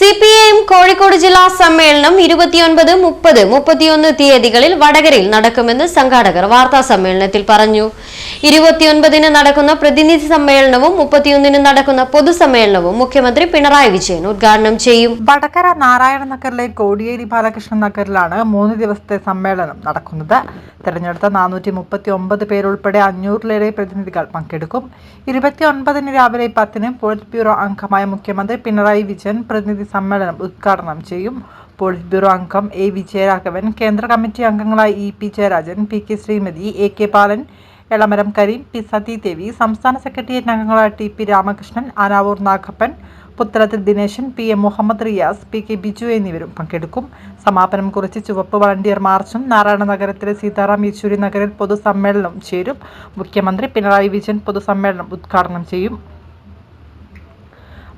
C P Kozhikode ജില്ലാ സമ്മേളനം ഇരുപത്തിയൊൻപത് മുപ്പത് മുപ്പത്തിയൊന്ന് തീയതികളിൽ വടകരയിൽ നടക്കുമെന്ന് സംഘാടകർ വാർത്താ സമ്മേളനത്തിൽ പറഞ്ഞു. ഇരുപത്തിയൊൻപതിന് നടക്കുന്ന പ്രതിനിധി സമ്മേളനവും മുപ്പത്തിയൊന്നിന് നടക്കുന്ന പൊതുസമ്മേളനവും മുഖ്യമന്ത്രി പിണറായി വിജയൻ ഉദ്ഘാടനം ചെയ്യും. വടകര നാരായണ നഗറിലെ കോടിയേരി ബാലകൃഷ്ണൻ നഗറിലാണ് മൂന്ന് ദിവസത്തെ സമ്മേളനം നടക്കുന്നത്. തെരഞ്ഞെടുത്ത നാനൂറ്റി മുപ്പത്തി ഒമ്പത് പേരുൾപ്പെടെ അഞ്ഞൂറിലേറെ പ്രതിനിധികൾ പങ്കെടുക്കും. ഇരുപത്തി ഒൻപതിന് രാവിലെ പത്തിന് പോളിറ്റ് ബ്യൂറോ അംഗമായ മുഖ്യമന്ത്രി പിണറായി വിജയൻ പ്രതിനിധി സമ്മേളനം ഉദ്ഘാടനം ചെയ്യും. പോളിറ്റ് ബ്യൂറോ അംഗം എ വിജയരാഘവൻ കേന്ദ്ര കമ്മിറ്റി അംഗങ്ങളായ E P Jayarajan P K Sreemathi A K Balan Elamaram Kareem P. Sathi Devi സംസ്ഥാന സെക്രട്ടേറിയറ്റ് അംഗങ്ങളായ T. P. Ramakrishnan Anavoor Nagappan പുത്തലത്തിൽ Dineshan P. M. Muhammad Riyas P. K. Biju എന്നിവരും പങ്കെടുക്കും. സമാപനം കുറിച്ച് ചുവപ്പ് വളണ്ടിയർ മാർച്ചും നാരായണ നഗരത്തിലെ സീതാറാം യെച്ചൂരി നഗറിൽ പൊതുസമ്മേളനവും ചേരും. മുഖ്യമന്ത്രി പിണറായി വിജയൻ പൊതുസമ്മേളനം ഉദ്ഘാടനം ചെയ്യും.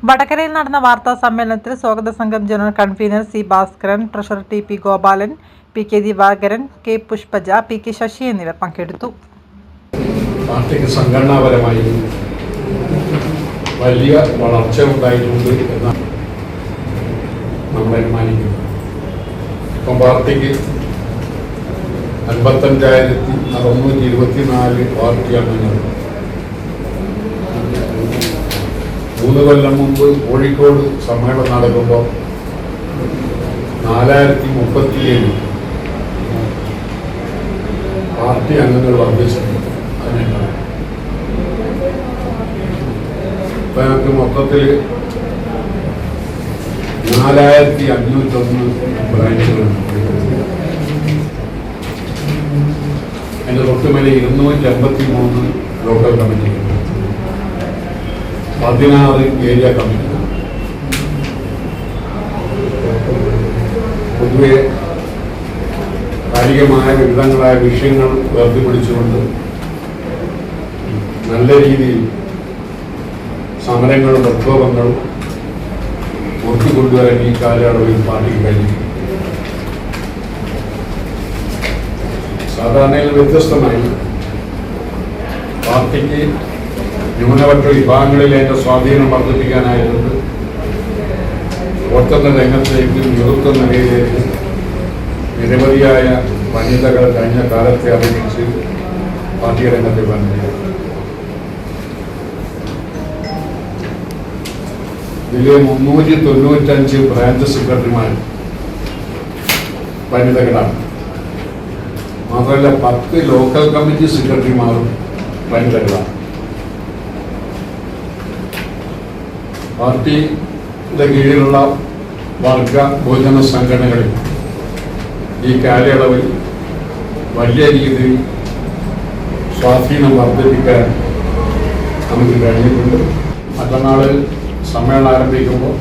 വടകരയിൽ നടന്ന വാർത്താ സമ്മേളനത്തിൽ സ്വാഗത സംഘം general convener C. Bhaskaran treasurer T. P. Gopalan P. K. Divakaran K. Pushpaja P. K. Sasi എന്നിവർ പങ്കെടുത്തു. പാർട്ടിക്ക് സംഘടനാപരമായി വലിയ വളർച്ച ഉണ്ടായിട്ടുണ്ട് എന്ന് നമ്മൾ അനുമാനിക്കുന്നത് ഇപ്പം പാർട്ടിക്ക് അൻപത്തഞ്ചായിരത്തി അറുന്നൂറ്റി ഇരുപത്തിനാല് പാർട്ടി അംഗങ്ങൾ മൂന്ന് കൊല്ലം മുമ്പ് കോഴിക്കോട് സമ്മേളനം നടക്കുമ്പോൾ നാലായിരത്തി മുപ്പത്തിയേഴ് പാർട്ടി അംഗങ്ങൾ വർദ്ധിച്ചിട്ടുണ്ട്. ഇപ്പൊ ഞങ്ങൾക്ക് മൊത്തത്തിൽ നാലായിരത്തി അഞ്ഞൂറ്റൊന്ന് ബ്രാഞ്ചുകളുണ്ട് അതിന്റെ തൊട്ടുമേലെ ഇരുന്നൂറ്റി അമ്പത്തി മൂന്ന് ലോക്കൽ കമ്മിറ്റികൾ പതിനാറ് ഏരിയ കമ്മിറ്റികൾ പൊതുവെ കാലികമായ വിവിധങ്ങളായ വിഷയങ്ങൾ ഉയർത്തിപ്പിടിച്ചുകൊണ്ട് നല്ല രീതിയിൽ സമരങ്ങളും പ്രക്ഷോഭങ്ങളും ഒത്തുകൊണ്ടുവരാൻ ഈ കാലയളവിൽ പാർട്ടിക്ക് കഴിഞ്ഞു സാധാരണയിൽ വ്യത്യസ്തമായി പാർട്ടിക്ക് ന്യൂനപക്ഷ വിഭാഗങ്ങളിൽ അതിന്റെ സ്വാധീനം വർദ്ധിപ്പിക്കാനായിട്ടുണ്ട്. പ്രവർത്തന രംഗത്തേക്കും നേതൃത്വ നിലയിലേക്കും നിരവധിയായ വനിതകൾ കഴിഞ്ഞ കാലത്തെ അപേക്ഷിച്ച് പാർട്ടി രംഗത്തെ വന്നിട്ടുണ്ട് ഇതിലെ മുന്നൂറ്റി തൊണ്ണൂറ്റഞ്ച് ബ്രാഞ്ച് സെക്രട്ടറിമാർ വനിതകളാണ് മാത്രമല്ല പത്ത് ലോക്കൽ കമ്മിറ്റി സെക്രട്ടറിമാരും വനിതകളാണ് പാർട്ടിയുടെ കീഴിലുള്ള വർഗ ഭോജന സംഘടനകളിൽ ഈ കാലയളവിൽ വലിയ രീതിയിൽ സ്വാധീനം വർദ്ധിപ്പിക്കാൻ നമുക്ക് കഴിഞ്ഞിട്ടുണ്ട്. മറ്റന്നാളിൽ സമ്മേളനം ആരംഭിക്കുമ്പോൾ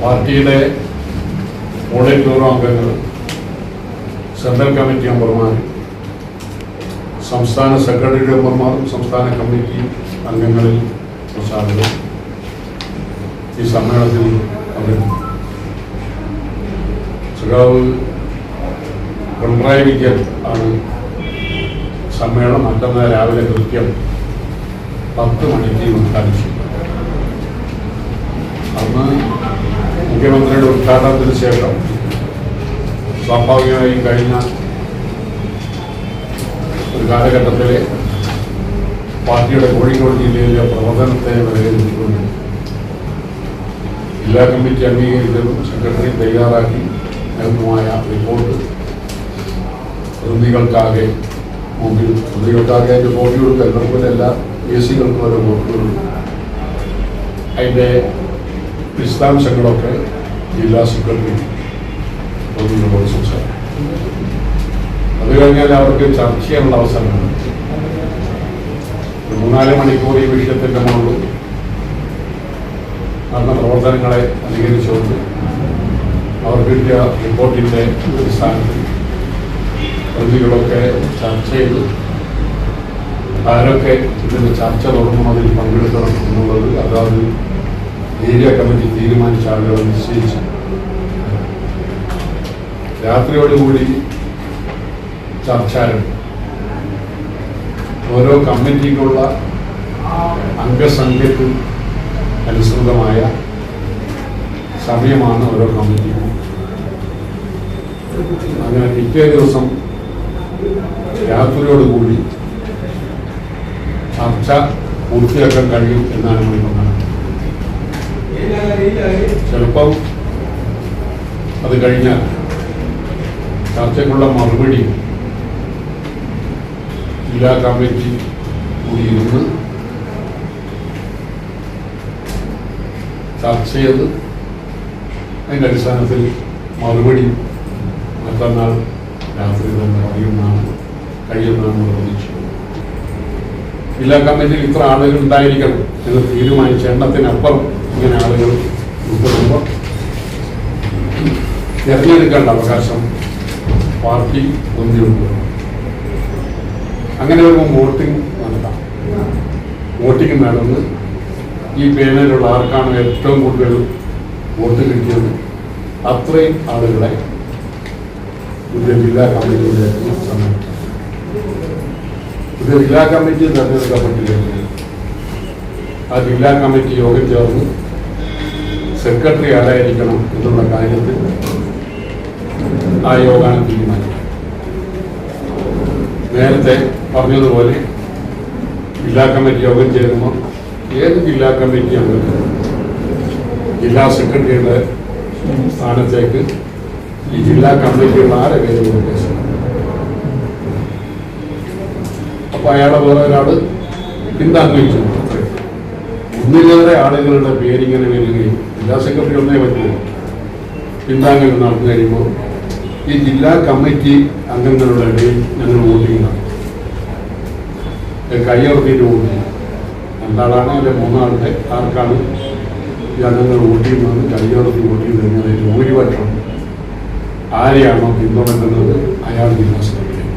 പാർട്ടിയുടെ ഓഡിറ്റ് ബ്യൂറോ അംഗങ്ങൾ സെൻട്രൽ കമ്മിറ്റി മെമ്പർമാർ സംസ്ഥാന സെക്രട്ടറി അംഗന്മാരും സംസ്ഥാന കമ്മിറ്റി അംഗങ്ങളിൽ പ്രസാദവും ഈ സമ്മേളനത്തിൽ സഖാവ് പിണറായി വിജയൻ ആണ് സമ്മേളനം മറ്റന്നാൾ രാവിലെ കൃത്യം പത്ത് മണിക്ക് ഉദ്ഘാടിച്ചു അന്ന് മുഖ്യമന്ത്രിയുടെ ഉദ്ഘാടനത്തിന് ശേഷം സ്വാഭാവികമായും കഴിഞ്ഞ ഒരു കാലഘട്ടത്തിലെ പാർട്ടിയുടെ കോഴിക്കോട് ജില്ലയിലെ പ്രവർത്തനത്തെ വിലയിരുത്തിക്കൊണ്ട് ജില്ലാ കമ്മിറ്റി അംഗീകരിച്ചതും സെക്രട്ടറി തയ്യാറാക്കി നൽകുമായ റിപ്പോർട്ട് പ്രതിനിധികൾക്കാകെ മുമ്പിൽ. പ്രതികൾക്കാകെ അതിന്റെ കോപ്പി കൊടുക്കുക എല്ലാം എല്ലാ എ സികൾക്കും ഓരോ കോപ്പികളും അതിന്റെ വിശദാംശങ്ങളൊക്കെ ജില്ലാ സെക്രട്ടറി നമ്മളോട് സംസാരിക്കും. അത് കഴിഞ്ഞാൽ അവർക്ക് ചർച്ച ചെയ്യാനുള്ള അവസരമാണ് മൂന്നാൽ മണിക്കൂർ ഈ വിഷയത്തിന്റെ മുകളിൽ നടന്ന പ്രവർത്തനങ്ങളെ അധികരിച്ചുകൊണ്ട് അവർ കിട്ടിയ റിപ്പോർട്ടിന്റെ അടിസ്ഥാനത്തിൽ പ്രതികളൊക്കെ ചർച്ച ചെയ്ത്. ആരൊക്കെ ഇതിന്റെ ചർച്ച തുടങ്ങും അതിൽ പങ്കെടുക്കണം എന്നുള്ളത് അതാത് ഏരിയ കമ്മിറ്റി തീരുമാനിച്ച ആളുകളെ നിശ്ചയിച്ചു. രാത്രിയോടുകൂടി ചർച്ച ആരംഭിക്കും ഓരോ കമ്മിറ്റിക്കുള്ള അംഗസംഖ്യക്കും അനുസൃതമായ സമയമാണ് ഓരോ കമ്മിറ്റിക്കും. അങ്ങനെ പിറ്റേ ദിവസം രാത്രിയോടുകൂടി ചർച്ച പൂർത്തിയാക്കാൻ കഴിയും എന്നാണ് നമ്മൾ കാണുന്നത് ചിലപ്പം അത് കഴിഞ്ഞാൽ ചർച്ചയ്ക്കുള്ള മറുപടി ജില്ലാ കമ്മിറ്റി കൂടി ഇരുന്ന് ചർച്ച ചെയ്ത് അതിന്റെ അടിസ്ഥാനത്തിൽ മറുപടി മറ്റന്നാൾ രാത്രി തന്നെ അറിയുന്നതാണ് കഴിയുന്നതാണ് പ്രതീക്ഷിക്കുന്നത്. ജില്ലാ കമ്മിറ്റിയിൽ ഇത്ര ആളുകൾ ഉണ്ടായിരിക്കണം എന്ന് തീരുമാനിച്ച എണ്ണത്തിനപ്പുറം ഇങ്ങനെ ആളുകൾ ഉൾപ്പെടുമ്പോൾ തിരഞ്ഞെടുക്കേണ്ട അവകാശം പാർട്ടി ഒന്നിനുണ്ട്. അങ്ങനെ വരുമ്പോൾ വോട്ടിംഗ് നടത്താം വോട്ടിംഗ് നടന്ന് ഈ പേനയിലുള്ള ആർക്കാണ് ഏറ്റവും കൂടുതൽ വോട്ട് കിട്ടിയത്? അത്രയും ആളുകളെ പുതിയ ജില്ലാ കമ്മിറ്റിയിലേക്ക് സമർപ്പിക്കും ഇത് ജില്ലാ കമ്മിറ്റി തെരഞ്ഞെടുക്കപ്പെട്ടില്ലെങ്കിൽ ആ ജില്ലാ കമ്മിറ്റി യോഗം ചേർന്ന് സെക്രട്ടറി ആരായിരിക്കണം എന്നുള്ള കാര്യത്തിൽ ആ യോഗാണ് തീരുമാനിക്കുന്നത് നേരത്തെ പറഞ്ഞതുപോലെ ജില്ലാ കമ്മിറ്റി യോഗം ചേരുമ്പോൾ ഏത് ജില്ലാ കമ്മിറ്റി അംഗം ജില്ലാ സെക്രട്ടറിയുടെ സ്ഥാനത്തേക്ക് ഈ ജില്ലാ കമ്മിറ്റിയുള്ള ആരെ പേര് നിർദ്ദേശം അപ്പൊ അയാളെ വേറെ ഒരാൾ ചെയ്തു ഒന്നിലേറെ ആളുകളുടെ പേരിങ്ങനെ വരികയും ജില്ലാ സെക്രട്ടറി ഒന്നേ പറ്റില്ല. പിന്താങ്ങൽ നടന്നു കഴിയുമ്പോൾ ഈ ജില്ലാ കമ്മിറ്റി അംഗങ്ങളുടെ ഇടയിൽ ഞങ്ങൾ വോട്ടിംഗ് നടത്തും കയ്യുറപ്പിയിട്ട് വോട്ട് ചെയ്യും രണ്ടാളാണ് അല്ലെ മൂന്നാളുടെ ആർക്കാണ് ഈ അംഗങ്ങൾ വോട്ട് ചെയ്യുന്നത് കയ്യുറപ്പി വോട്ട് ചെയ്ത് കഴിഞ്ഞാൽ ഭൂരിപക്ഷം ആരെയാണോ പിന്തുണക്കുന്നത് അയാൾ ജില്ലാ സെക്രട്ടറി.